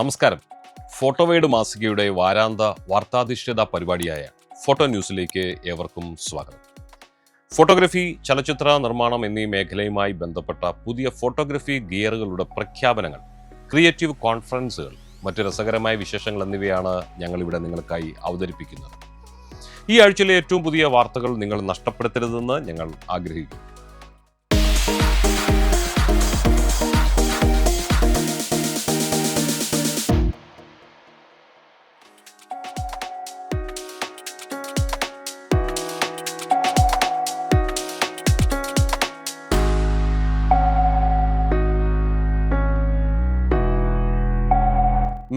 നമസ്കാരം. ഫോട്ടോവേഡ് മാസികയുടെ വാരാന്ത വാർത്താധിഷ്ഠിത പരിപാടിയായ ഫോട്ടോ ന്യൂസിലേക്ക് ഏവർക്കും സ്വാഗതം. ഫോട്ടോഗ്രഫി ചലച്ചിത്ര നിർമ്മാണം എന്നീ മേഖലയുമായി ബന്ധപ്പെട്ട പുതിയ ഫോട്ടോഗ്രഫി ഗിയറുകളുടെ പ്രഖ്യാപനങ്ങൾ ക്രിയേറ്റീവ് കോൺഫറൻസുകൾ മറ്റു രസകരമായ വിശേഷങ്ങൾ എന്നിവയാണ് ഞങ്ങളിവിടെ നിങ്ങൾക്കായി അവതരിപ്പിക്കുന്നത്. ഈ ആഴ്ചയിലെ ഏറ്റവും പുതിയ വാർത്തകൾ നിങ്ങൾ നഷ്ടപ്പെടുത്തരുതെന്ന് ഞങ്ങൾ ആഗ്രഹിക്കുന്നു.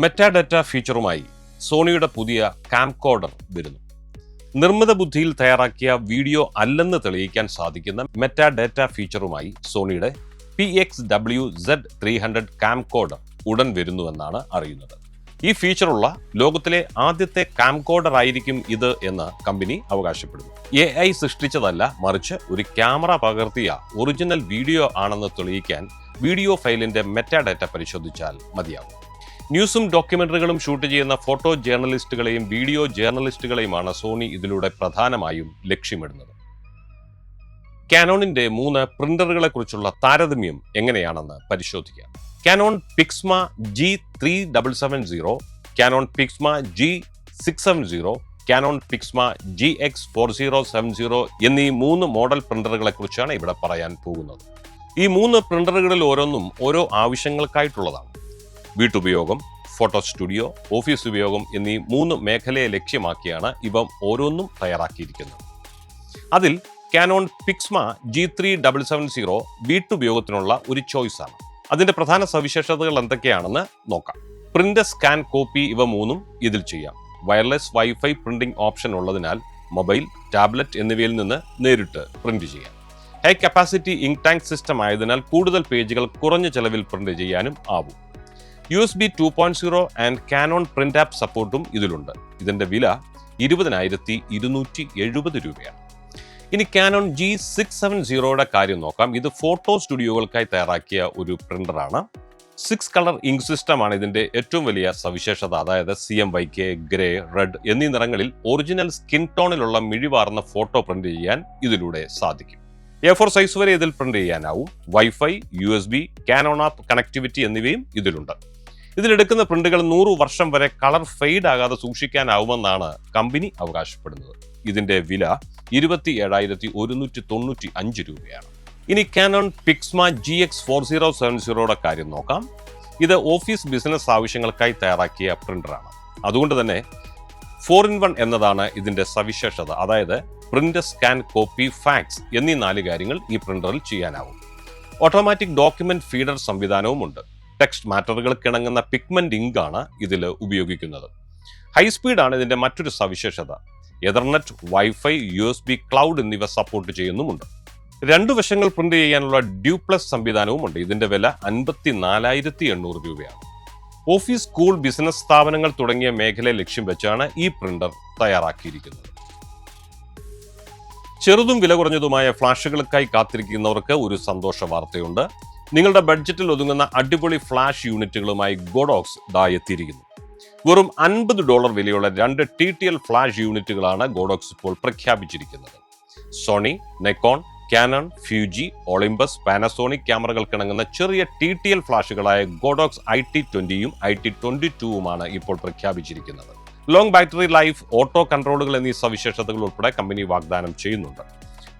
മെറ്റാഡാറ്റ ഫീച്ചറുമായി സോണിയുടെ പുതിയ കാംകോഡർ വരുന്നു. നിർമ്മിത ബുദ്ധിയിൽ തയ്യാറാക്കിയ വീഡിയോ അല്ലെന്ന് തെളിയിക്കാൻ സാധിക്കുന്ന മെറ്റാഡാറ്റ ഫീച്ചറുമായി സോണിയുടെ P X W Z three hundred camcorder ഉടൻ വരുന്നുവെന്നാണ് അറിയുന്നത്. ഈ ഫീച്ചറുള്ള ലോകത്തിലെ ആദ്യത്തെ കാംകോഡർ ആയിരിക്കും ഇത് എന്ന് കമ്പനി അവകാശപ്പെടുന്നു. എ ഐ സൃഷ്ടിച്ചതല്ല മറിച്ച് ഒരു ക്യാമറ പകർത്തിയ ഒറിജിനൽ വീഡിയോ ആണെന്ന് തെളിയിക്കാൻ വീഡിയോ ഫയലിന്റെ മെറ്റാഡാറ്റ പരിശോധിച്ചാൽ മതിയാകും. ന്യൂസും ഡോക്യുമെന്ററികളും ഷൂട്ട് ചെയ്യുന്ന ഫോട്ടോ ജേർണലിസ്റ്റുകളെയും വീഡിയോ ജേർണലിസ്റ്റുകളെയുമാണ് സോണി ഇതിലൂടെ പ്രധാനമായും ലക്ഷ്യമിടുന്നത്. കാനോണിന്റെ മൂന്ന് പ്രിന്ററുകളെക്കുറിച്ചുള്ള താരതമ്യം എങ്ങനെയാണെന്ന് പരിശോധിക്കാം. Canon Pixma G three double seven zero Canon Pixma G six seven zero Canon Pixma G X four zero seven zero എന്നീ മൂന്ന് മോഡൽ പ്രിന്ററുകളെക്കുറിച്ചാണ് ഇവിടെ പറയാൻ പോകുന്നത്. ഈ മൂന്ന് പ്രിന്ററുകളിൽ ഓരോന്നും ഓരോ ആവശ്യങ്ങൾക്കായിട്ടുള്ളതാണ്. വീട്ടുപയോഗം ഫോട്ടോ സ്റ്റുഡിയോ ഓഫീസ് ഉപയോഗം എന്നീ മൂന്ന് മേഖലയെ ലക്ഷ്യമാക്കിയാണ് ഇവ ഓരോന്നും തയ്യാറാക്കിയിരിക്കുന്നത്. അതിൽ Canon Pixma G three double seven zero വീട്ടുപയോഗത്തിനുള്ള ഒരു ചോയ്സാണ് അതിന്റെ പ്രധാന സവിശേഷതകൾ എന്തൊക്കെയാണെന്ന് നോക്കാം. പ്രിന്റ് സ്കാൻ കോപ്പി ഇവ മൂന്നും ഇതിൽ ചെയ്യാം. വയർലെസ് വൈഫൈ പ്രിന്റിംഗ് ഓപ്ഷൻ ഉള്ളതിനാൽ മൊബൈൽ ടാബ്ലറ്റ് എന്നിവയിൽ നിന്ന് നേരിട്ട് പ്രിന്റ് ചെയ്യാം. High capacity ink tank system ആയതിനാൽ കൂടുതൽ പേജുകൾ കുറഞ്ഞ ചെലവിൽ പ്രിന്റ് ചെയ്യാനും ആവും. U S B two point zero and Canon print app സപ്പോർട്ടും ഇതിലുണ്ട്. ഇതിന്റെ വില ഇരുപതിനായിരത്തി ഇരുന്നൂറ്റി എഴുപത് രൂപയാണ്. ഇനി കാനോൺ ജി സിക്സ് സെവൻ സീറോയുടെ കാര്യം നോക്കാം. ഇത് ഫോട്ടോ സ്റ്റുഡിയോകൾക്കായി തയ്യാറാക്കിയ ഒരു പ്രിന്ററാണ് സിക്സ് കളർ ഇങ്ക് സിസ്റ്റമാണ് ഇതിന്റെ ഏറ്റവും വലിയ സവിശേഷത. അതായത് C M Y K grey red എന്നീ നിറങ്ങളിൽ ഒറിജിനൽ സ്കിൻ ടോണിലുള്ള മിഴിവാർന്ന ഫോട്ടോ പ്രിന്റ് ചെയ്യാൻ ഇതിലൂടെ സാധിക്കും. എ ഫോർ സൈസ് വരെ ഇതിൽ print ചെയ്യാനാവും. Wifi U S B Canon app connectivity എന്നിവയും ഇതിലുണ്ട്. ഇതിലെടുക്കുന്ന പ്രിന്റുകൾ നൂറ് വർഷം വരെ കളർ ഫെയ്ഡ് ആകാതെ സൂക്ഷിക്കാനാവുമെന്നാണ് കമ്പനി അവകാശപ്പെടുന്നത്. ഇതിന്റെ വില ഇരുപത്തി ഏഴായിരത്തി ഒരുന്നൂറ്റി തൊണ്ണൂറ്റി അഞ്ച് രൂപയാണ്. ഇനി Canon Pixma G X four zero seven സീറോയുടെ കാര്യം നോക്കാം. ഇത് ഓഫീസ് ബിസിനസ് ആവശ്യങ്ങൾക്കായി തയ്യാറാക്കിയ പ്രിന്ററാണ്. അതുകൊണ്ട് തന്നെ ഫോർ ഇൻ വൺ എന്നതാണ് ഇതിന്റെ സവിശേഷത. അതായത് പ്രിന്റ് സ്കാൻ കോപ്പി ഫാക്സ് എന്നീ നാല് കാര്യങ്ങൾ ഈ പ്രിന്ററിൽ ചെയ്യാനാവും. ഓട്ടോമാറ്റിക് ഡോക്യുമെന്റ് ഫീഡർ സംവിധാനവുമുണ്ട്. ടെക്സ്റ്റ് മാറ്ററുകൾ കിണങ്ങുന്ന പിഗ്മെന്റ് ആണ് ഇതിൽ ഉപയോഗിക്കുന്നത്. ഹൈ സ്പീഡാണ് ഇതിന്റെ മറ്റൊരു സവിശേഷത. Ethernet wifi U S B cloud എന്നിവ സപ്പോർട്ട് ചെയ്യുന്നുമുണ്ട്. രണ്ടു വശങ്ങൾ പ്രിന്റ് ചെയ്യാനുള്ള ഡ്യൂപ്ലസ് സംവിധാനവുമുണ്ട്. ഇതിന്റെ വില അൻപത്തി നാലായിരത്തി എണ്ണൂറ് രൂപയാണ്. ഓഫീസ് സ്കൂൾ ബിസിനസ് സ്ഥാപനങ്ങൾ തുടങ്ങിയ മേഖലയെ ലക്ഷ്യം വെച്ചാണ് ഈ പ്രിന്റർ തയ്യാറാക്കിയിരിക്കുന്നത്. ചെറുതും വില കുറഞ്ഞതുമായ ഫ്ലാഷുകൾക്കായി കാത്തിരിക്കുന്നവർക്ക് ഒരു സന്തോഷ വാർത്തയുണ്ട്. നിങ്ങളുടെ ബഡ്ജറ്റിൽ ഒതുങ്ങുന്ന അടിപൊളി ഫ്ലാഷ് യൂണിറ്റുകളുമായി ഗോഡോക്സ് ദാ എത്തിയിരിക്കുന്നു. വെറും അൻപത് ഡോളർ വിലയുള്ള രണ്ട് ടി ടി എൽ ഫ്ലാഷ് യൂണിറ്റുകളാണ് ഗോഡോക്സ് ഇപ്പോൾ പ്രഖ്യാപിച്ചിരിക്കുന്നത്. Sony Nikon Canon Fuji Olympus Panasonic ക്യാമറകൾക്കിണങ്ങുന്ന ചെറിയ ടി ടി എൽ ഫ്ലാഷുകളായ ഗോഡോക്സ് ഐ ടി ട്വന്റിയും ഐ ടി ട്വന്റി ടൂവുമാണ് ഇപ്പോൾ പ്രഖ്യാപിച്ചിരിക്കുന്നത്. ലോങ് ബാറ്ററി ലൈഫ് ഓട്ടോ കൺട്രോളുകൾ എന്നീ സവിശേഷതകൾ ഉൾപ്പെടെ കമ്പനി വാഗ്ദാനം ചെയ്യുന്നുണ്ട്.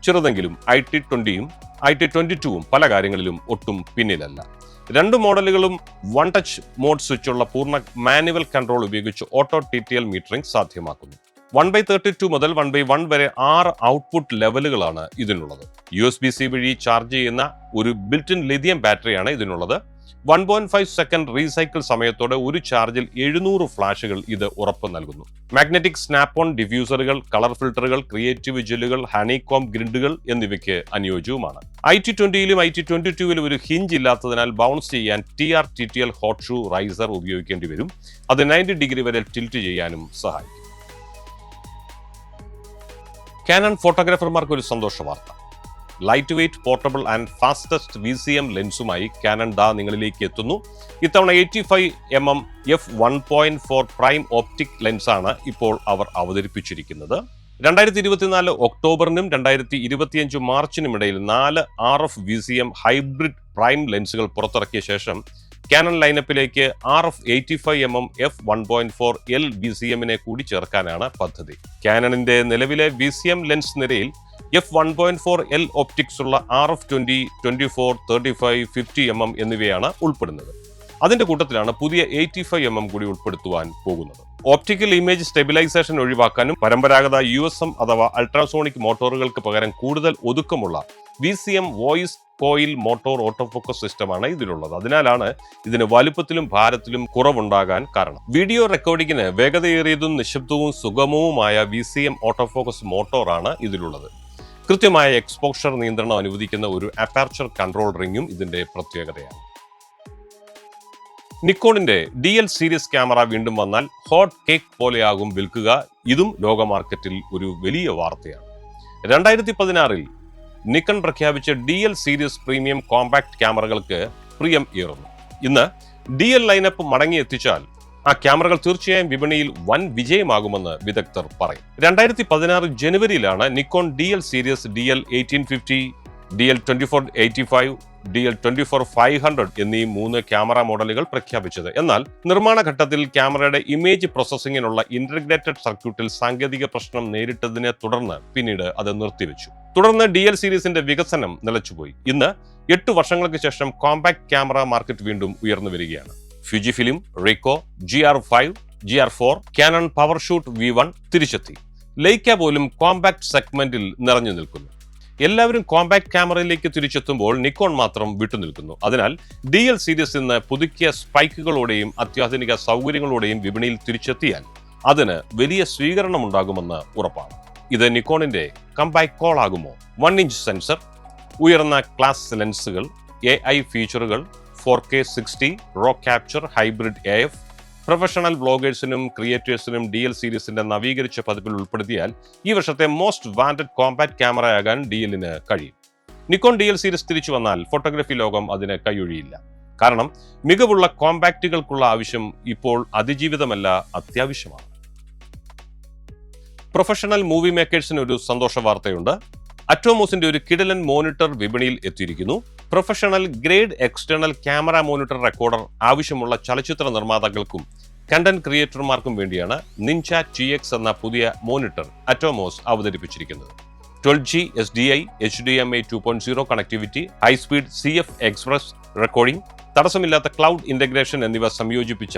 ചെറുതെങ്കിലും ഐ ടി ട്വന്റിയും ഐ ടി ട്വന്റി ടുവും പല കാര്യങ്ങളിലും ഒട്ടും പിന്നിലല്ല. രണ്ട് മോഡലുകളും വൺ ടച്ച് മോഡ് സ്വിച്ച് ഉള്ള പൂർണ മാനുവൽ കൺട്രോൾ ഉപയോഗിച്ച് auto T T L metering സാധ്യമാക്കുന്നു. വൺ ബൈ തേർട്ടി ടു മുതൽ വൺ ബൈ വൺ വരെ ആറ് ഔട്ട്പുട്ട് ലെവലുകളാണ് ഇതിനുള്ളത്. യു എസ് ബി സി വഴി ചാർജ് ചെയ്യുന്ന ഒരു ബിൽറ്റിൻ ലിഥിയം ബാറ്ററിയാണ് ഇതിനുള്ളത്. One point five second recycle സമയത്തോടെ ഒരു ചാർജിൽ എഴുന്നൂറ് ഫ്ലാഷുകൾ ഇത് ഉറപ്പ് നൽകുന്നു. മാഗ്നറ്റിക് സ്നാപ്പ് ഓൺ ഡിഫ്യൂസറുകൾ കളർ ഫിൽട്ടറുകൾ ക്രിയേറ്റീവ് ജെല്ലുകൾ ഹണികോം ഗ്രിഡുകൾ എന്നിവയ്ക്ക് അനുയോജ്യവുമാണ്. ഐ ടി ട്വന്റിയിലും ഐ ടി ട്വന്റി ടൂവിലും ഒരു ഹിഞ്ച് ഇല്ലാത്തതിനാൽ ബൗൺസ് ചെയ്യാൻ T R T T L hot shoe riser ഉപയോഗിക്കേണ്ടി വരും. അത് നയന്റി ഡിഗ്രി വരെ ടിൽറ്റ് ചെയ്യാനും സഹായിക്കും. കാനൺ ഫോട്ടോഗ്രാഫർമാർക്ക് ഒരു സന്തോഷ വാർത്ത light weight portable and fastest V C M ലെൻസുമായി Canon ദാ നിങ്ങളിലേക്ക് എത്തുന്നു. ഇത്തവണ eighty five M M F one point four prime optic ലെൻസാണ് ഇപ്പോൾ അവർ അവതരിപ്പിച്ചിരിക്കുന്നത്. രണ്ടായിരത്തി ഇരുപത്തിനാല് ഒക്ടോബറിനും രണ്ടായിരത്തി ഇരുപത്തിയഞ്ച് മാർച്ചിനും ഇടയിൽ നാല് R F V C M hybrid prime ലെൻസുകൾ പുറത്തിറക്കിയ ശേഷം Canon ലൈനപ്പിലേക്ക് R F eighty five M M F one point four L V C എമ്മിനെ കൂടി ചേർക്കാനാണ് പദ്ധതി. കാനണിന്റെ നിലവിലെ വി സി എം ലെൻസ് നിരയിൽ F one point four L optics ഉള്ള R F twenty twenty four thirty five fifty M M എന്നിവയാണ് ഉൾപ്പെടുന്നത്. അതിന്റെ കൂട്ടത്തിലാണ് പുതിയ എയ്റ്റി ഫൈവ് എം എം കൂടി ഉൾപ്പെടുത്തുവാൻ പോകുന്നത്. ഓപ്റ്റിക്കൽ ഇമേജ് സ്റ്റെബിലൈസേഷൻ ഒഴിവാക്കാനും പരമ്പരാഗത യു എസ് എം അഥവാ അൾട്രാസോണിക് മോട്ടോറുകൾക്ക് പകരം കൂടുതൽ ഒതുക്കമുള്ള V C M voice coil motor auto autofocus സിസ്റ്റമാണ് ഇതിലുള്ളത്. അതിനാലാണ് ഇതിന് വലുപ്പത്തിലും ഭാരത്തിലും കുറവുണ്ടാകാൻ കാരണം. വീഡിയോ റെക്കോർഡിങ്ങിന് വേഗതയേറിയതും നിശബ്ദവും സുഗമവുമായ V C M auto focus മോട്ടോറാണ് ഇതിലുള്ളത്. കൃത്യമായ എക്സ്പോഷർ നിയന്ത്രണം അനുവദിക്കുന്ന ഒരു അപ്പാർച്ചർ കൺട്രോൾ റിങ്ങും ഇതിന്റെ പ്രത്യേകതയാണ്. നിക്കോണിന്റെ ഡി എൽ സീരീസ് ക്യാമറ വീണ്ടും വന്നാൽ ഹോട്ട് കേക്ക് പോലെയാകും വിൽക്കുക. ഇതും ലോക മാർക്കറ്റിൽ ഒരു വലിയ വാർത്തയാണ്. രണ്ടായിരത്തി പതിനാറിൽ നിക്കൺ പ്രഖ്യാപിച്ച D L series premium compact ക്യാമറകൾക്ക് പ്രിയം ഏറുന്നു. ഇന്ന് ഡി എൽ ലൈനപ്പ് മടങ്ങിയെത്തിച്ചാൽ ആ ക്യാമറകൾ തീർച്ചയായും വിപണിയിൽ വൻ വിജയമാകുമെന്ന് വിദഗ്ധർ പറയും. രണ്ടായിരത്തി പതിനാറ് ജനുവരിയിലാണ് Nikon D L series D L eighteen fifty D L twenty four eighty five D L twenty four five hundred എന്നീ മൂന്ന് ക്യാമറ മോഡലുകൾ പ്രഖ്യാപിച്ചത്. എന്നാൽ നിർമ്മാണ ഘട്ടത്തിൽ ക്യാമറയുടെ ഇമേജ് പ്രോസസ്സിംഗിനുള്ള ഇന്റഗ്രേറ്റഡ് സർക്യൂട്ടിൽ സാങ്കേതിക പ്രശ്നം നേരിട്ടതിനെ തുടർന്ന് പിന്നീട് അത് നിർത്തിവെച്ചു. തുടർന്ന് ഡി എൽ സീരീസിന്റെ വികസനം നിലച്ചുപോയി. ഇന്ന് എട്ട് വർഷങ്ങൾക്ക് ശേഷം കോമ്പാക്ട് ക്യാമറ മാർക്കറ്റ് വീണ്ടും ഉയർന്നു വരികയാണ്. Fujifilm Ricoh G R five G R four Canon power shoot V one തിരിച്ചെത്തി. ലൈക്ക പോലും കോമ്പാക്ട് സെഗ്മെന്റിൽ നിറഞ്ഞു നിൽക്കുന്നു. എല്ലാവരും കോമ്പാക്ട് ക്യാമറയിലേക്ക് തിരിച്ചെത്തുമ്പോൾ നിക്കോൺ മാത്രം വിട്ടുനിൽക്കുന്നു അതിനാൽ ഡി എൽ സീരീസ് ഇന്ന് പുതുക്കിയ സ്പൈക്കുകളോടെയും അത്യാധുനിക സൗകര്യങ്ങളോടെയും വിപണിയിൽ തിരിച്ചെത്തിയാൽ അതിന് വലിയ സ്വീകരണം ഉണ്ടാകുമെന്ന് ഉറപ്പാണ്. ഇത് നിക്കോണിന്റെ കമ്പാക്ട് കോൾ ആകുമോ? വൺ ഇഞ്ച് സെൻസർ ഉയർന്ന ക്ലാസ് ലെൻസുകൾ എ ഐ ഫീച്ചറുകൾ four K sixty rock capture hybrid A F professional ബ്ലോഗേഴ്സിനും ക്രിയേറ്റേഴ്സിനും ഡി എൽ സീരീസിന്റെ നവീകരിച്ച പതിപ്പിൽ ഉൾപ്പെടുത്തിയാൽ ഈ വർഷത്തെ മോസ്റ്റ് വാണ്ടഡ് കോമ്പാക്ട് ക്യാമറയാകാൻ ഡി എല്ലിന് കഴിയും. നിക്കോൺ ഡി എൽ സീരീസ് തിരിച്ചു വന്നാൽ ഫോട്ടോഗ്രാഫി ലോകം അതിന് കൈയൊഴിയില്ല. കാരണം മികവുള്ള കോമ്പാക്റ്റുകൾക്കുള്ള ആവശ്യം ഇപ്പോൾ അതിജീവിതമല്ല അത്യാവശ്യമാണ്. പ്രൊഫഷണൽ മൂവി മേക്കേഴ്സിന് ഒരു സന്തോഷ വാർത്തയുണ്ട്. അറ്റോമോസിന്റെ ഒരു കിടലൻ മോണിറ്റർ വിപണിയിൽ എത്തിയിരിക്കുന്നു. Professional grade external camera monitor recorder ആവശ്യമുള്ള ചലച്ചിത്ര നിർമ്മാതാക്കൾക്കും കണ്ടന്റ് ക്രിയേറ്റർമാർക്കും വേണ്ടിയാണ് നിഞ്ച ടി എക്സ് എന്ന പുതിയ മോണിറ്റർ അറ്റോമോസ് അവതരിപ്പിച്ചിരിക്കുന്നത്. Twelve G S D I H D M I two point zero connectivity high speed C F express recording തടസ്സമില്ലാത്ത cloud integration എന്നിവ സംയോജിപ്പിച്ച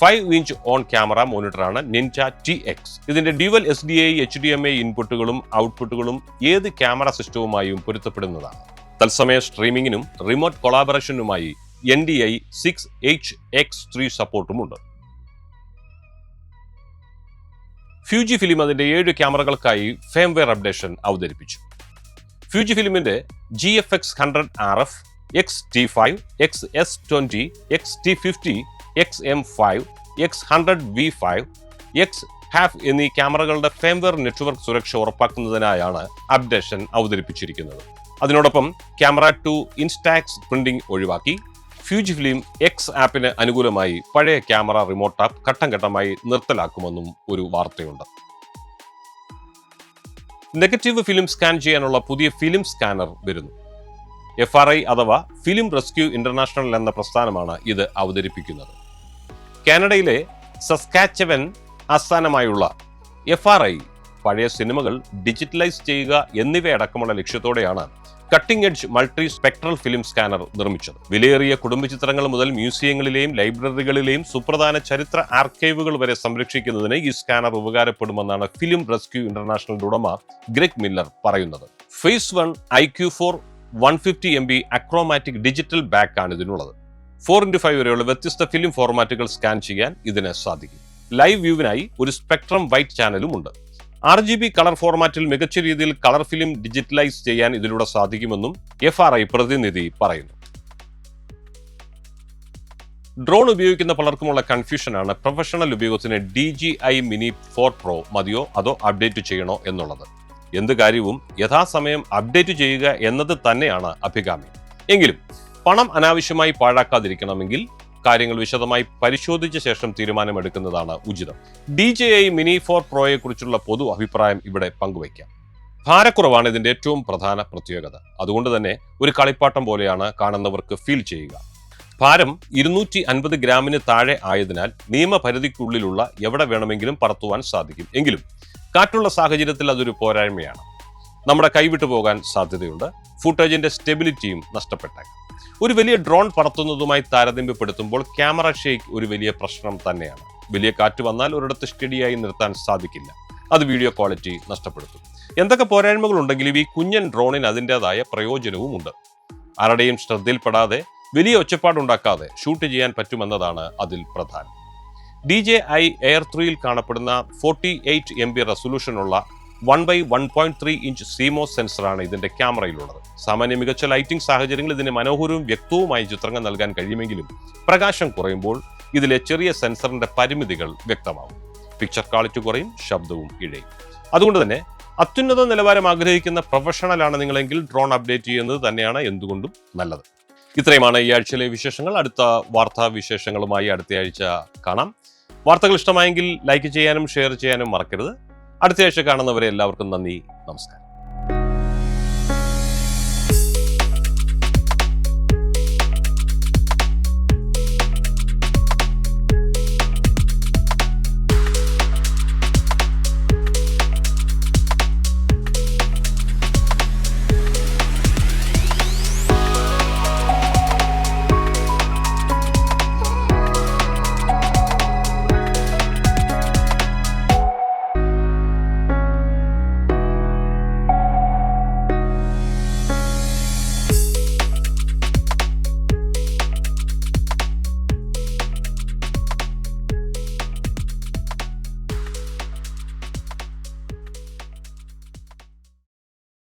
five inch on camera മോണിറ്ററാണ് Ninja T X ഇതിന്റെ dual S D I H D M I ഇൻപുട്ടുകളും ഔട്ട്പുട്ടുകളും ഏത് camera സിസ്റ്റവുമായും പൊരുത്തപ്പെടുന്നതാണ്. തത്സമയ സ്ട്രീമിംഗിനും remote കൊളാബറേഷനുമായി N D I six H X three സപ്പോർട്ടുമുണ്ട്. Fuji film അതിന്റെ ഏഴ് ക്യാമറകൾക്കായി ഫേംവെയർ അപ്ഡേഷൻ അവതരിപ്പിച്ചു. Fuji ഫിലിമിന്റെ G F X hundred R F X T five X S twenty X T fifty X M five X hundred V five X half എന്നീ ക്യാമറകളുടെ firmware network സുരക്ഷ ഉറപ്പാക്കുന്നതിനായാണ് updation അവതരിപ്പിച്ചിരിക്കുന്നത്. അതിനോടൊപ്പം camera to Instax printing ഒഴിവാക്കി. ഫ്യൂജ് film X ആപ്പിന് അനുകൂലമായി പഴയ camera remote app ഘട്ടം ഘട്ടമായി നിർത്തലാക്കുമെന്നും ഒരു വാർത്തയുണ്ട്. നെഗറ്റീവ് ഫിലിം സ്കാൻ ചെയ്യാനുള്ള പുതിയ ഫിലിം സ്കാനർ വരുന്നു. എഫ് ആർ ഐ അഥവാ ഫിലിം റെസ്ക്യൂ ഇന്റർനാഷണൽ എന്ന പ്രസ്ഥാനമാണ് ഇത് അവതരിപ്പിക്കുന്നത്. കാനഡയിലെ സസ്കാച്ചവൻ ആസ്ഥാനമായുള്ള എഫ് ആർ ഐ പഴയ സിനിമകൾ ഡിജിറ്റലൈസ് ചെയ്യുക എന്നിവയടക്കമുള്ള ലക്ഷ്യത്തോടെയാണ് cutting edge multi spectral film scanner നിർമ്മിച്ചത്. വിലയേറിയ കുടുംബചിത്രങ്ങൾ മുതൽ മ്യൂസിയങ്ങളിലെയും ലൈബ്രറികളിലെയും സുപ്രധാന ചരിത്ര ആർക്കൈവുകൾ വരെ സംരക്ഷിക്കുന്നതിന് ഈ സ്കാനർ ഉപകാരപ്പെടുമെന്നാണ് ഫിലിം റെസ്ക്യൂ ഇന്റർനാഷണലിന്റെ ഉടമ ഗ്രെഗ് മില്ലർ പറയുന്നത്. Phase one I Q four one fifty M B achromatic digital back ആണ് ഇതിനുള്ളത്. ഫോർ ഇന്റു ഫൈവ് വരെയുള്ള വ്യത്യസ്ത ഫിലിം ഫോർമാറ്റുകൾ സ്കാൻ ചെയ്യാൻ ഇതിന് സാധിക്കും. ലൈവ് വ്യൂവിനായി ഒരു സ്പെക്ട്രം വൈറ്റ് ചാനലും ഉണ്ട്. ആർ ജി ബി കളർ ഫോർമാറ്റിൽ മികച്ച രീതിയിൽ കളർ ഫിലിം ഡിജിറ്റലൈസ് ചെയ്യാൻ ഇതിലൂടെ സാധിക്കുമെന്നും എഫ് ആർ ഐ പ്രതിനിധി പറയുന്നു. ഡ്രോൺ ഉപയോഗിക്കുന്ന പലർക്കുമുള്ള കൺഫ്യൂഷനാണ് പ്രൊഫഷണൽ ഉപയോഗത്തിന് D J I mini four pro മതിയോ അതോ അപ്ഡേറ്റ് ചെയ്യണോ എന്നുള്ളത്. എന്ത് കാര്യവും യഥാസമയം അപ്ഡേറ്റ് ചെയ്യുക എന്നത് തന്നെയാണ് അഭികാമ്യം. എങ്കിലും പണം അനാവശ്യമായി പാഴാക്കാതിരിക്കണമെങ്കിൽ കാര്യങ്ങൾ വിശദമായി പരിശോധിച്ച ശേഷം തീരുമാനമെടുക്കുന്നതാണ് ഉചിതം. D J I mini four പ്രോയെ കുറിച്ചുള്ള പൊതു അഭിപ്രായം ഇവിടെ പങ്കുവയ്ക്കാം. ഭാരക്കുറവാണ് ഇതിന്റെ ഏറ്റവും പ്രധാന പ്രത്യേകത. അതുകൊണ്ട് തന്നെ ഒരു കളിപ്പാട്ടം പോലെയാണ് കാണുന്നവർക്ക് ഫീൽ ചെയ്യുക. ഭാരം ഇരുന്നൂറ്റി അൻപത് ഗ്രാമിന് താഴെ ആയതിനാൽ നിയമപരിധിക്കുള്ളിലുള്ള എവിടെ വേണമെങ്കിലും പറത്തുവാൻ സാധിക്കും. എങ്കിലും കാറ്റുള്ള സാഹചര്യത്തിൽ അതൊരു പോരായ്മയാണ്. നമ്മുടെ കൈവിട്ടു പോകാൻ സാധ്യതയുണ്ട്. ഫുട്ടേജിന്റെ സ്റ്റെബിലിറ്റിയും നഷ്ടപ്പെട്ടേക്കാം. ഒരു വലിയ ഡ്രോൺ പറത്തുന്നതുമായി താരതമ്യപ്പെടുത്തുമ്പോൾ ക്യാമറ ഷേക്ക് ഒരു വലിയ പ്രശ്നം തന്നെയാണ്. വലിയ കാറ്റ് വന്നാൽ ഒരിടത്ത് സ്റ്റഡിയായി നിർത്താൻ സാധിക്കില്ല. അത് വീഡിയോ ക്വാളിറ്റി നഷ്ടപ്പെടുത്തും. എന്തൊക്കെ പോരായ്മകളുണ്ടെങ്കിലും ഈ കുഞ്ഞൻ ഡ്രോണിന് അതിന്റെതായ പ്രയോജനവും ഉണ്ട് ആരുടെയും ശ്രദ്ധയിൽപ്പെടാതെ വലിയ ഒച്ചപ്പാടുണ്ടാക്കാതെ ഷൂട്ട് ചെയ്യാൻ പറ്റുമെന്നതാണ് അതിൽ പ്രധാനം. ഡി ജെ ഐ എയർ ത്രീയിൽ കാണപ്പെടുന്ന forty eight M B റെസൊല്യൂഷനുള്ള one by one point three inch CMOS സെൻസറാണ് ഇതിന്റെ ക്യാമറയിലുള്ളത്. സാമാന്യ മികച്ച ലൈറ്റിംഗ് സാഹചര്യങ്ങളിൽ ഇതിന് മനോഹരവും വ്യക്തവുമായ ചിത്രങ്ങൾ നൽകാൻ കഴിയുമെങ്കിലും പ്രകാശം കുറയുമ്പോൾ ഇതിലെ ചെറിയ സെൻസറിന്റെ പരിമിതികൾ വ്യക്തമാവും പിക്ചർ ക്വാളിറ്റി കുറയും ശബ്ദവും ഇഴയും. അതുകൊണ്ട് തന്നെ അത്യുന്നത നിലവാരം ആഗ്രഹിക്കുന്ന പ്രൊഫഷണലാണ് നിങ്ങളെങ്കിൽ ഡ്രോൺ അപ്ഡേറ്റ് ചെയ്യുന്നത് തന്നെയാണ് എന്തുകൊണ്ടും നല്ലത്. ഇത്രയുമാണ് ഈ ആഴ്ചയിലെ വിശേഷങ്ങൾ. അടുത്ത വാർത്താ വിശേഷങ്ങളുമായി അടുത്ത ആഴ്ച കാണാം. വാർത്തകൾ ഇഷ്ടമായെങ്കിൽ ലൈക്ക് ചെയ്യാനും ഷെയർ ചെയ്യാനും മറക്കരുത്. അടുത്ത ആഴ്ച കാണുന്നവരെ എല്ലാവർക്കും നന്ദി നമസ്കാരം.